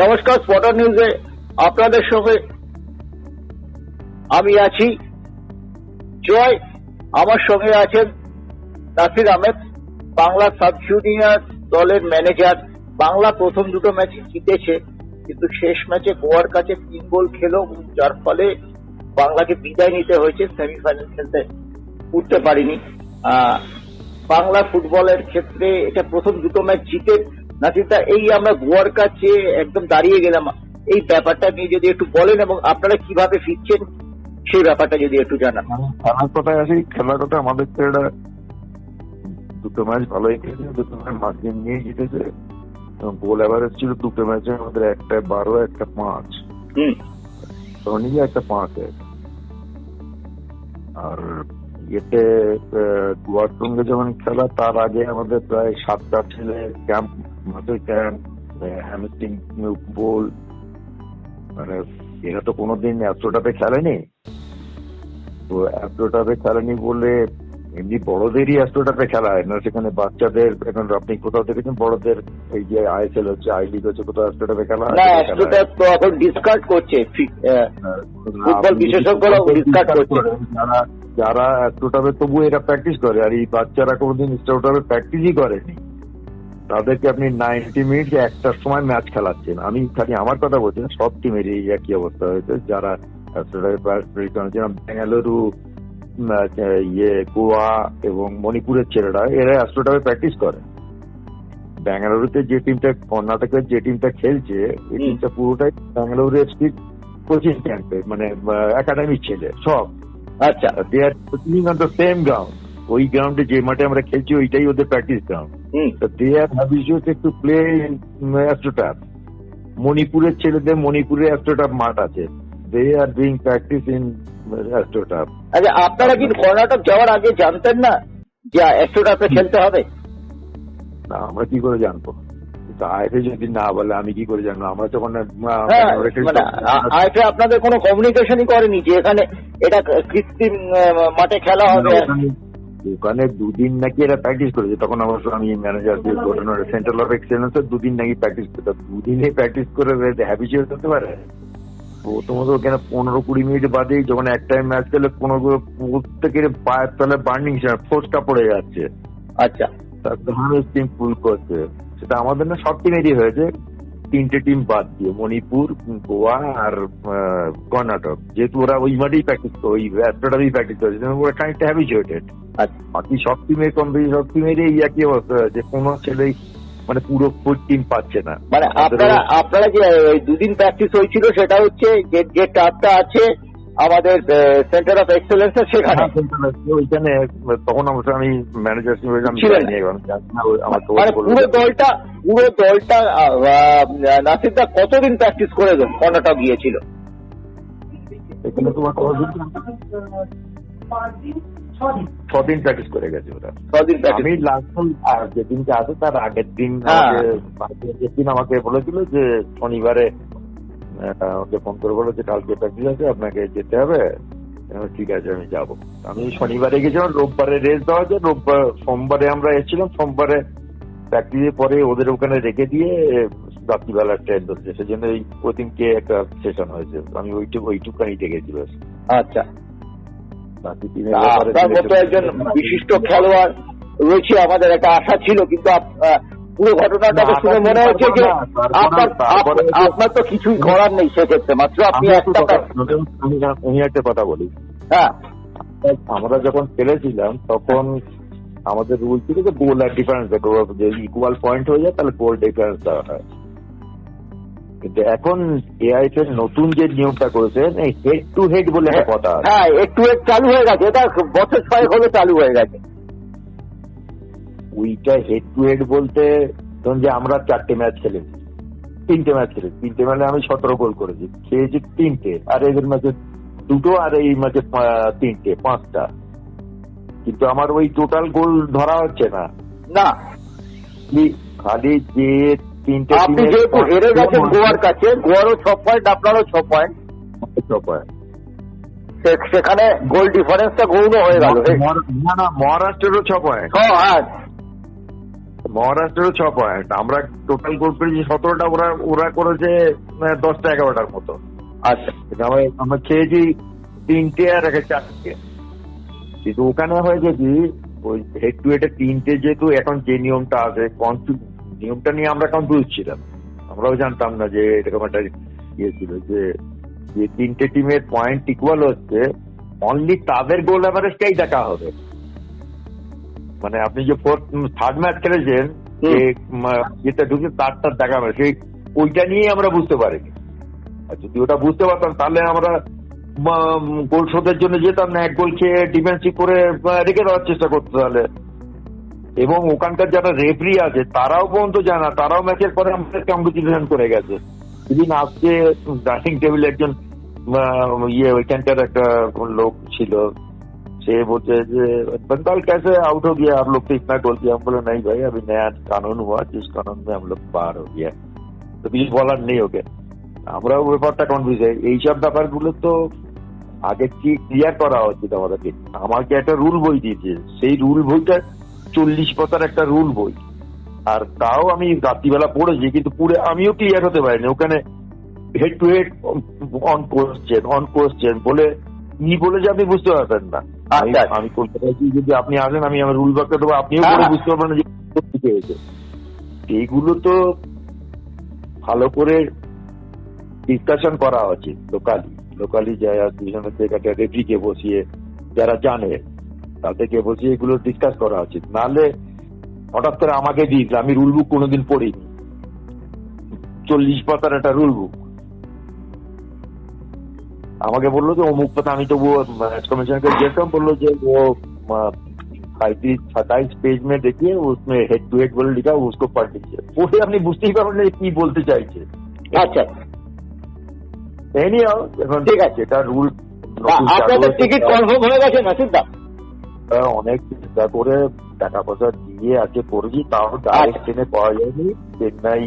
নমস্কার স্পটার নিউজে আপনাদের সঙ্গে আমি আছি। জয় আমার সঙ্গে আছেন নাসির আহমেদ, বাংলা সাব জুনিয়র দলের ম্যানেজার বাংলা প্রথম দুটো ম্যাচ জিতেছে, কিন্তু শেষ ম্যাচে গোয়ার কাছে তিন গোল খেলো যার ফলে বাংলাকে বিদায় নিতে হয়েছে। সেমিফাইনাল খেলতে উঠতে পারিনি। বাংলা ফুটবলের ক্ষেত্রে এটা প্রথম দুটো ম্যাচ জিতে নাসিরদা এই আমরা গোয়ার কাছে একদম দাঁড়িয়ে গেলাম। এই ব্যাপারটা নিয়ে যদি একটু বলেন এবং আপনারা কীভাবে ফিরছেন সেই ব্যাপারটা যদি একটু জানান। খেলার কথায় আসি খেলার কথা আমাদের তো এটা দুটো ম্যাচ ভালোই খেলেছে দুটো ম্যাচ মার্জিন নিয়ে জিতেছে। গোল অ্যাভারেজ ছিল দুটো ম্যাচে আমাদের একটা বারো একটা পাঁচ। হুম। ধোনি একটা পাঁচ। আর এতে গোয়ার সঙ্গে যখন খেলা তার আগে আমাদের প্রায় সাতটা ছেলে ক্যাম্প হ্যামস্টিং বোল মানে এরা তো কোনোদিন খেলেনি। তো খেলেনি বলে এমনি বড়দেরই এতটাতে খেলা হয় না? সেখানে বাচ্চাদের এখন আপনি কোথাও দেখেছেন বড়দের এই যে আইএসএল হচ্ছে আই লিগ হচ্ছে কোথাও এতটাতে খেলা হয়? না তো এখন ডিসকার্ড করছে ফুটবল বিশেষজ্ঞরা ডিসকাস করছে। যারা যারা স্টোটাবে তবু এরা প্র্যাকটিস করে আর এই বাচ্চারা কোনোদিন স্টোটাবে প্র্যাকটিসই করেনি। তাদেরকে আপনি নাইনটি মিনিট একটার সময় ম্যাচ খেলাচ্ছেন। আমি খালি আমার কথা বলছি না, সব টিমের এই একই অবস্থা হয়েছে। যারা বেঙ্গালুরু ইয়ে গোয়া এবং মণিপুরের ছেলেরা এরা অ্যাস্ট্রোটাবে প্র্যাকটিস করে। বেঙ্গালুরুতে যে টিমটা কর্ণাটকের যে টিমটা খেলছে এই টিমটা পুরোটাই বেঙ্গালুরু এফসি কোচিং ক্যাম্পে মানে একাডেমির ছেলে সব। আচ্ছা। They are coaching on the same ground ওই গ্রাউন্ডে যে মাঠে আমরা খেলছি ওইটাই ওদের প্র্যাকটিস গ্রাউন্ড অ্যাস্ট্রোটাপ মণিপুরের ছেলেদের মণিপুরে অ্যাস্ট্রোটাপ মাঠ আছে। They are doing practice in astroturf আচ্ছা আপনারা কি কর্ণাটক যাওয়ার আগে জানতেন না যে একশোটাতে খেলতে হবে? না আমরা কি করে জানব? যদি না বলে আমি কি করে জানব? আমরা আহ, হ্যাঁ মানে আইফে আপনাদের কোনো কমিউনিকেশনই করেনি যে এখানে এটা কৃত্রিম মাঠে খেলা হবে? ওখানে- দুদিন নাকি এরা প্র্যাকটিস করেছে। তখন অবশ্য আমি ম্যানেজার সেন্ট্রাল অফ এক্সেলেন্স দুদিন নাকি প্র্যাকটিস করতে দুদিনে প্র্যাকটিস করে হ্যাবিচুয়াল হতে পারে। প্রথমত ওখানে পনেরো কুড়ি মিনিট বাদেই যখন এক টাইম ম্যাচ খেলে পনেরো প্রত্যেকের পায়ের তলে বার্নিং ফোর্সটা পড়ে যাচ্ছে। আচ্ছা। তারপরে টিম ফুল করছে। সেটা আমাদের না সব টিমেরই হয়েছে। তিনটে টিম বাদ দিয়ে মণিপুর গোয়া আর কর্ণাটক। যেহেতু ওরা ওই মাঠেই প্র্যাকটিস করে ওই অ্যাস্ট্রোটাতেই প্র্যাকটিস করেছে ওরা খানিকটা হ্যাবিচুয়েটেড আর বাকি সব টিমের কম বেশি সব টিমেরই এই একই অবস্থা যে কোনো ছেলেই মানে পুরো ফুল টিম পাচ্ছে না। মানে আপনারা আপনারা যে দুদিন প্র্যাকটিস হয়েছিল সেটা হচ্ছে যে যে টাপটা আছে আমাদের সেন্টার অফ এক্সেলেন্স সেখানে। ওইখানে তখন অবশ্য আমি ম্যানেজার ছিলেন মানে পুরো দলটা পুরো দলটা নাসিরদা কতদিন প্র্যাকটিস করে কর্ণাটক গিয়েছিল। এখানে তোমার কতদিন? ছদিন প্র্যাকটিস করে গেছে ওরা। আমি লাস্ট যেদিনকে আছে তার আগের দিন হ্যাঁ। আমাকে বলেছিল যে শনিবারে আমাকে ফোন করে বলো যে কালকে প্র্যাকটিস আছে আপনাকে যেতে হবে। ঠিক আছে আমি যাব। আমি শনিবারে গেছিলাম রোববারে রেস্ট দেওয়া আছে রোববার সোমবারে আমরা এসেছিলাম সোমবারে প্র্যাকটিসের পরে ওদের ওখানে রেখে দিয়ে রাত্রিবেলা ট্রেন ধরছে। সেজন্য এই প্রতিদিনকে একটা সেশন হয়েছে। আমি ওইটুকু ওইটুকানি দেখেছি ব্যাস। আচ্ছা। আপনার মতো একজন বিশিষ্ট খেলোয়াড় রয়েছে আমাদের একটা আশা ছিল কিন্তু পুরো ঘটনাটাকে শুনে মনে হচ্ছে যে আপনার আপনার তো কিছুই করার নেই সেক্ষেত্রে মাত্র আপনি একটা কথা- আমি একটা কথা বলি। হ্যাঁ। আমরা যখন খেলেছিলাম তখন আমাদের রুল ছিল যে গোল আর ডিফারেন্স যে ইকুয়াল পয়েন্ট হয়ে যায় তাহলে গোল ডিফারেন্স দেওয়া হয়। কিন্তু এখন এআই এর নতুন যে নিয়মটা করেছেন এই হেড টু হেড বলে একটা কথা আছে। হ্যাঁ একটু একটু চালু হয়ে গেছে। এটা বছর ছয়েক হলে চালু হয়ে গেছে। ওইটা হেড টু হেড বলতে ধরুন যে আমরা চারটে ম্যাচ খেলেছি তিনটে ম্যাচ খেলেছি তিনটে ম্যাচে আমি সতেরো গোল করেছি খেয়েছি তিনটে আর এদের ম্যাচে দুটো আর এই ম্যাচে তিনটে পাঁচটা। কিন্তু আমার ওই টোটাল গোল ধরা হচ্ছে না। না। খালি- যে তিনটে আপনি যেহেতু হেরে গেছেন গোয়ার কাছে গোয়ারও ছ পয়েন্ট আপনারও ছ পয়েন্ট ছ point। সেখানে গোল ডিফারেন্সটা গৌণ হয়ে গেল। না না মহারাষ্ট্রেরও ছ পয়েন্ট হ্যাঁ। মহারাষ্ট্রেরও ছ পয়েন্ট আমরা টোটাল গোল করেছি সতেরোটা ওরা ওরা করেছে দশটা এগারোটার মতো। আচ্ছা। আমরা আমরা খেয়েছি তিনটে আর একটা চারটে। কিন্তু ওখানে হয়েছে কি ওই হেড টু হেডে তিনটে যেহেতু এখন যে নিয়মটা আছে নিয়মটা নিয়ে আমরা কনফিউজ ছিলাম। আমরাও জানতাম না যে এরকম একটা ইয়ে ছিল যে যে তিনটে টিমের পয়েন্ট ইকুয়াল হচ্ছে অনলি তাদের গোল অ্যাভারেজটাই দেখা হবে। মানে আপনি যে ফোর্থ থার্ড ম্যাচ খেলেছেন যে যেটা ঢুকে তারটা দেখা হবে সেই ওইটা নিয়েই আমরা বুঝতে পারিনি। আর যদি ওটা বুঝতে পারতাম তাহলে আমরা গোল শোধের জন্য যেতাম না এক গোল খেয়ে ডিফেন্সিভ করে রেখে দেওয়ার চেষ্টা করতে তাহলে। এবং ওখানকার যারা রেফারি আছে তারাও পর্যন্ত জানা তারাও ম্যাচের পরে আমাদের কংগ্রেচুলেশন করে গেছে। সেদিন আজকে ডাইনিং টেবিলে একজন ইয়ে ওইখানকার একটা লোক ছিল से बोलते हैं कि बंगाल कैसे आउट हो गया आप लोग तो इतना गोल किया हम बोले नहीं भाई अभी नया कानून हुआ जिस कानून में हम लोग बाहर हो गया তো কিছু বলার নেই ওকে আমরাও ব্যাপারটা কনফিউজ এইসব ব্যাপারগুলো তো আগে কি ক্লিয়ার করা উচিত আমাদেরকে আমাকে একটা রুল বই দিয়েছে সেই রুল বইটা চল্লিশ পাতার একটা রুল বই আর তাও আমি রাত্রিবেলা পড়েছি কিন্তু পুরো আমিও ক্লিয়ার হতে পারিনি ওখানে head to head on question on question বলে কি বলেছে আপনি বুঝতে পারবেন না আমি- আচ্ছা। আমি কলকাতায় গিয়ে যদি আপনি আসেন আমি আমার রুল বাক্য দেবো। আপনিও হ্যাঁ, করে। বুঝতে পারবেন যে হয়েছে এইগুলো তো ভালো করে ডিসকাশন করা উচিত লোকালি লোকালি যারা দুজনের একটা রেফ্রিকে বসিয়ে যারা জানে তাদেরকে বসিয়ে এগুলো ডিসকাস করা উচিত নাহলে হঠাৎ করে আমাকে দিস আমি রুল বুক কোনোদিন পড়িনি। চল্লিশ পাতার একটা রুল বুক আমাকে বলল যে অমুক কথা আমি তবু কমিশনকে দিয়েছিলাম বলল যে ও সাতাইশ পেজ মে দেখিয়ে উসমে হেড টু হেড বলে লিখা উসকো পড় পড়ে আপনি বুঝতেই পারবেন না কি বলতে চাইছে। আচ্ছা। এনিও এখন ঠিক আছে। এটা রুল আপনাদের টিকিট কনফার্ম হয়ে গেছে নাসির দা অনেক চিন্তা করে টাকা পয়সা দিয়ে আজকে করেছি তাও ডাইরেক্ট আচ্ছা। ট্রেনে পাওয়া যায়নি চেন্নাই